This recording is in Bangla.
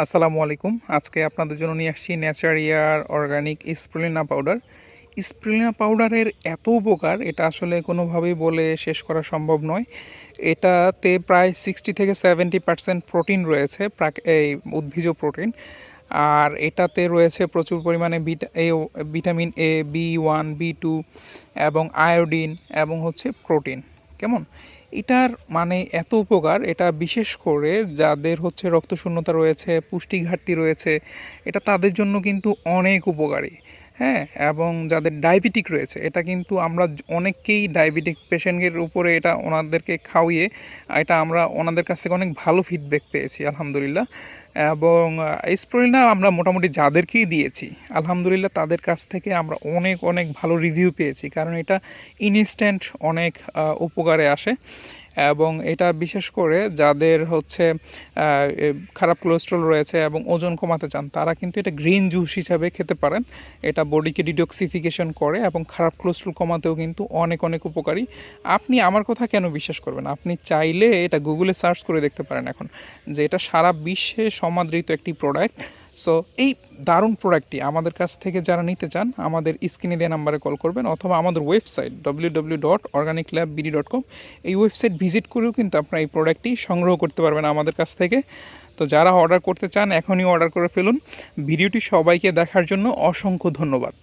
আসসালামু আলাইকুম। আজকে আপনাদের জন্য নিয়ে আসছি ন্যাচারিয়ার অর্গানিক স্প্রুলিনা পাউডার স্প্রুলিনা পাউডারের এত উপকার, এটা আসলে কোনোভাবেই বলে শেষ করা সম্ভব নয়। এটাতে প্রায় সিক্সটি থেকে সেভেন্টি পার্সেন্ট প্রোটিন রয়েছে, প্রাক এই উদ্ভিজ প্রোটিন আর এটাতে রয়েছে প্রচুর পরিমাণে beta A vitamin A B one B two এবং আয়োডিন এবং হচ্ছে প্রোটিন কেমন? এটার মানে এত উপকার, এটা বিশেষ করে যাদের হচ্ছে রক্তশূন্যতা রয়েছে পুষ্টি ঘাটতি রয়েছে, এটা তাদের জন্য কিন্তু অনেক উপকারী। হ্যাঁ এবং যাদের ডায়াবেটিক রয়েছে, এটা কিন্তু আমরা অনেককেই ডায়াবেটিক পেশেন্টের উপরে এটা ওনাদেরকে খাওয়িয়ে, এটা আমরা ওনাদের কাছ থেকে অনেক ভালো ফিডব্যাক পেয়েছি, আলহামদুলিল্লাহ। এবং স্প্রোলিনা আমরা মোটামুটি যাদেরকেই দিয়েছি, আলহামদুলিল্লাহ তাদের কাছ থেকে আমরা অনেক অনেক ভালো রিভিউ পেয়েছি, কারণ এটা ইনস্ট্যান্ট অনেক উপকারে আসে। এবং এটা বিশেষ করে যাদের হচ্ছে খারাপ কোলেস্ট্রল রয়েছে এবং ওজন কমাতে চান, তারা কিন্তু এটা গ্রিন জুস হিসাবে খেতে পারেন। এটা বডিকে ডিটক্সিফিকেশন করে এবং খারাপ কোলেস্ট্রল কমাতেও কিন্তু অনেক অনেক উপকারী। আপনি আমার কথা কেন বিশ্বাস করবেন? আপনি চাইলে এটা গুগলে সার্চ করে দেখতে পারেন এখন, যে এটা সারা বিশ্বে সমাদৃত একটি প্রোডাক্ট সো এই দারুণ প্রোডাক্টটি আমাদের কাছ থেকে যারা নিতে চান, আমাদের স্ক্রিনে দেওয়া নাম্বারে কল করবেন অথবা আমাদের website W W dot organic lab BD dot com এই ওয়েবসাইট ভিজিট করেও কিন্তু আপনারা এই প্রোডাক্টটি সংগ্রহ করতে পারবেন আমাদের কাছ থেকে। তো যারা অর্ডার করতে চান, এখনই অর্ডার করে ফেলুন। ভিডিওটি সবাইকে দেখার জন্য অসংখ্য ধন্যবাদ।